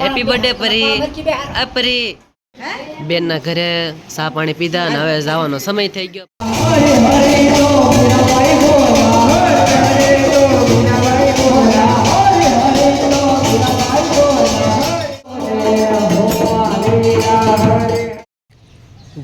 Happy birthday પરી. આ પરી. બેનના ઘરે સા પાણી પીધા અને હવે જવાનો સમય થઈ ગયો.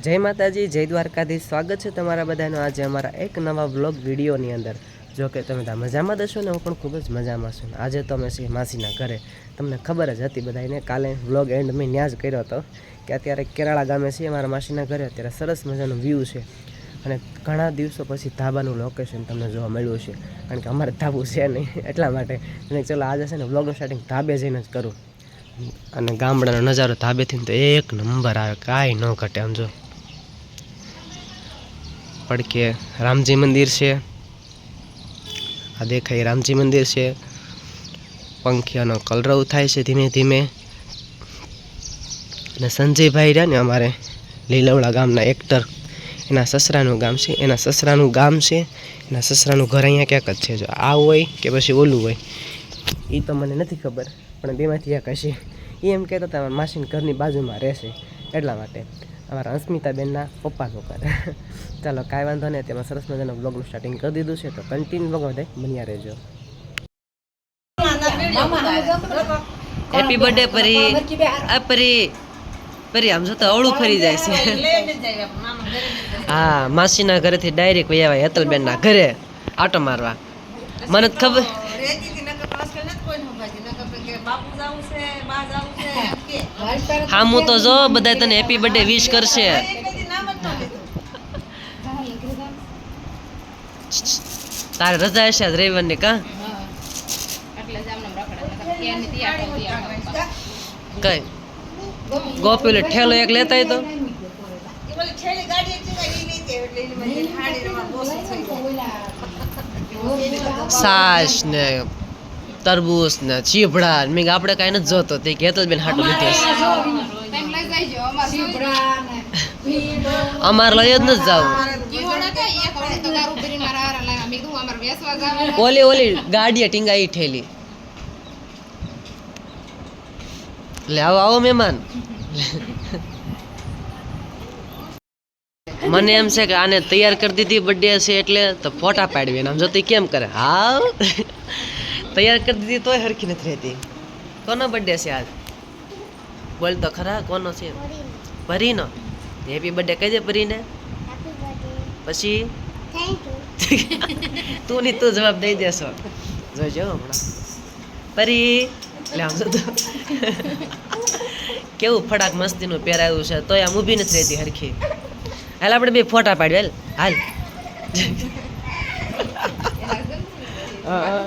જય માતાજી જય દ્વારકાધીશ. સ્વાગત છે તમારા બધાનું આજે અમારા એક નવા વ્લોગ વિડીયોની અંદર. જો કે તમે મજામાં દશો ને હું પણ ખૂબ જ મજામાં છું. આજે તો અમે છીએ માસીના ઘરે. તમને ખબર જ હતી બધાને કાલે વ્લોગ એન્ડ મેં ન્યાજ કર્યો હતો કે અત્યારે કેરાળા ગામે છીએ મારા માસીના ઘરે અત્યારે સરસ મજાનું વ્યૂ છે. અને ઘણા દિવસો પછી ધાબાનું લોકેશન તમને જોવા મળ્યું છે કારણ કે અમારે ધાબું છે નહીં, એટલા માટે. અને ચલો, આજે છે ને વ્લોગનું સ્ટાર્ટિંગ ધાબે જઈને જ કરું. અને ગામડાનો નજારો ધાબેથી તો એક નંબર આવે, કાંઈ ન ઘટે, આમ જો. પડકે રામજી મંદિર છે. આ દેખાય રામજી મંદિર છે. પંખીઓનો કલરવ થાય છે ધીમે ધીમે. અને સંજયભાઈ રહ્યા ને અમારે લીલવડા ગામના એક્ટર. એના સસરાનું ગામ છે, એના સસરાનું ગામ છે, એના સસરાનું ઘર અહીંયા ક્યાંક જ છે. જો આ હોય કે પછી ઓલું હોય એ તો મને નથી ખબર, પણ બેમાંથી એક હશે. એ એમ કહેતા હતા માસીન ઘરની બાજુમાં રહેશે એટલા માટે. અમારા અસ્મિતાબેનના પપ્પાનું ઘર ચાલો, કાંઈ વાંધો નહીં તેમાં સરસ મજાનું બ્લોગનું સ્ટાર્ટિંગ કરી દીધું છે, તો કન્ટિન્યુ બ્લોગ માટે બન્યા રહેજો. હેપી બર્થડે પરી. આ પરી પરી આમ જો તો અવળું ફરી જાય છે. હા માસીના ઘરેથી ડાયરેક્ટ વહી આવ્યા હેતલબેનના ઘરે આટો મારવા. મને તો ખબર હા હું તો જો બધા તને હેપી બર્થડે વિશ કરશે. તારે રજા હશે આજ રવિવારની કા? કઈ? ગોપીલે ઠેલો એક લેતા તો સાસ ને તરબૂચ ને ચીભડા ને મેં આપણે કાંઈ નથી જોતો. તે કહેતો બેન હાટો લીધો અમારે લઈ જ નથી જવું. ઓલી ઓલી ગાડીએ ટીંગાઈ ઠેલી. એટલે આવો આવો મહેમાન. મને એમ છે કે આને તૈયાર કરી દીધી બર્થડે છે એટલે તો ફોટા પાડવી આમ જોતી કેમ કરે? હા તૈયાર કરી દીધી તોય હરખી નથી રહેતી. કોનો બર્થડે છે આજ? બોલ તો ખરા, કોનો છે? પરીનો. હેપી બર્થડે કહી દે પરીને. પછી? તું ની તું જવાબ દઈ દેશો. જોજો હમણાં. પરી. એટલે આમ તો. કેવું ફટાક મસ્તીનું પહેરાયું છે તોય આમ ઊભી નથી રહેતી હરખી. હાલ આપણે બે ફોટા પાડીએ હાલ. હાલ.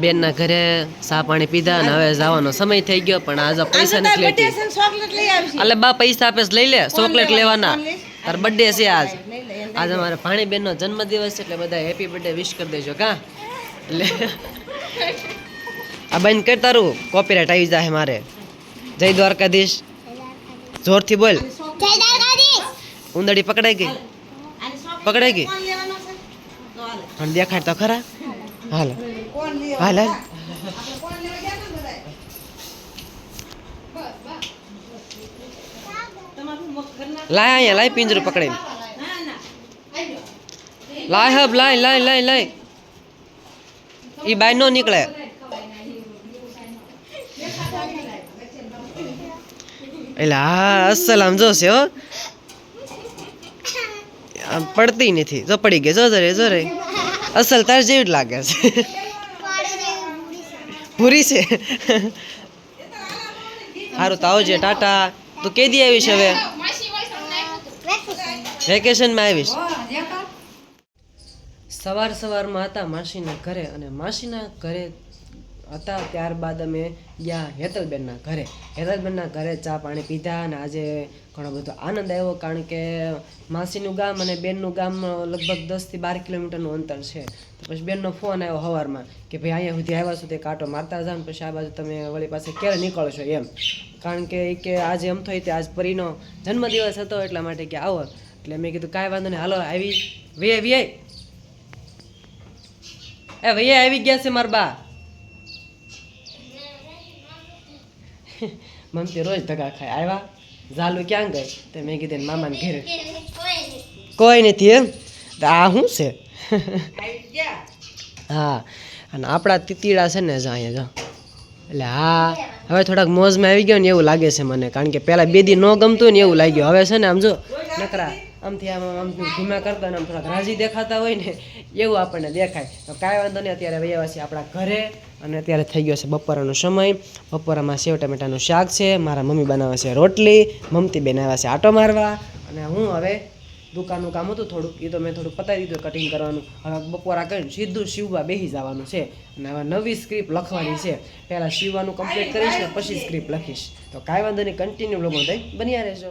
બેનના ઘરે સા પાણી પીધા અને હવે જવાનો સમય થઈ ગયો પણ આજે પૈસા નથી લેતી. એટલે બા પૈસા આપે લઈ લે ચોકલેટ લેવાના. તાર બર્થડે છે આજ. આજે મારા ભાણી બેનનો જન્મદિવસ છે એટલે બધા હેપી બર્થડે વિશ કરી દેજો કા? એટલે આ બંધ કર તારું કોપીરાઇટ આવી જાય મારે. જય દ્વારકાધીશ. જોરથી બોલ. ઉંદડી પકડાઈ ગઈ? પકડાઈ ગઈ? પણ દેખાડ તો ખરા. હાલ. હાલ હાલ. લાય અહીંયા લાય પિંજરું પકડીને લાય હબ લાય લાય લાય લાય. એ બાય નો નીકળે. એટલે હા અસલ આમ જોશે હો. આમ પડતી નથી. જો પડી ગઈ જો રે જો રે. અસલ તાર જેવી જ લાગે છે. પૂરી છે. સારું તો આવજે ટાટા. તું કે દી આવીશ હવે? વેકેશનમાં આવીશ. સવાર સવારમાં હતા માસીના ઘરે અને માસીના ઘરે હતા ત્યારબાદ અમે ગયા હેતલબેનના ઘરે. હેતલબેનના ઘરે ચા પાણી પીધા અને આજે ઘણો બધો આનંદ આવ્યો કારણ કે માસીનું ગામ અને બેનનું ગામ લગભગ દસથી બાર કિલોમીટરનું અંતર છે. તો પછી બેનનો ફોન આવ્યો સવારમાં કે ભાઈ, અહીંયા સુધી આવ્યા સુધી કાંટો મારતા ને પછી આ બાજુ તમે વળી પાસે ક્યારે નીકળશો એમ. કારણ કે એ કે આજે એમ થઈ તે આજ પરીનો જન્મદિવસ હતો એટલા માટે કે આવો. એટલે મેં કીધું, કાંઈ વાંધો નહીં, હાલો, આવી, વે વે એ ભૈયા આવી ગયા છે મારા બા. મમતી રોજ ધગા ખાય. આવ્યા? ઝાલુ ક્યાં ગઈ? તો મેં કીધું મામાને ઘેર. કોઈ નથી. એમ? તો આ શું છે? હા. અને આપણા તીતીડા છે ને જા અહીંયા જો. એટલે હા હવે થોડાક મોજમાં આવી ગયો ને એવું લાગે છે મને. કારણ કે પહેલાં બે દી ન ગમતું ને એવું લાગ્યું. હવે છે ને આમ જો નકરા. આમથી આમ આમ ધીમા કરતા ને આમ થોડાક રાજી દેખાતા હોય ને, એવું આપણને દેખાય. તો કાંઈ વાંધો નહીં, અત્યારે વૈયા આપણા ઘરે અને અત્યારે થઈ ગયો છે બપોરાનો સમય. બપોરામાં સેવ ટમેટાનું શાક છે, મારા મમ્મી બનાવે છે રોટલી મમતી બેન આવ્યા છે આટો મારવા. અને હું હવે દુકાનનું કામ હતું થોડુંક, એ તો મેં થોડુંક પતાવી દીધું કટિંગ કરવાનું. હવે બપોરા કરીને સીધું શિવવા બેસી જવાનું છે. અને હવે નવી સ્ક્રિપ્ટ લખવાની છે. પહેલાં શિવવાનું કમ્પ્લીટ કરીશ ને પછી સ્ક્રિપ્ટ લખીશ. તો કાંઈ વાંધો નહીં કન્ટિન્યુ લોકો થઈ બન્યા રહેજો.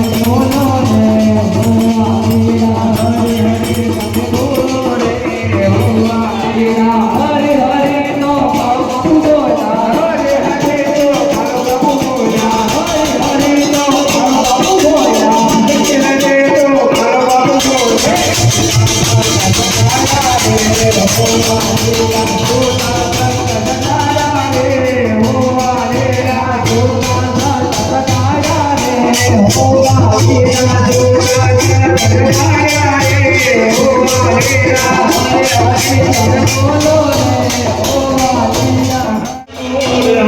પ્રેમ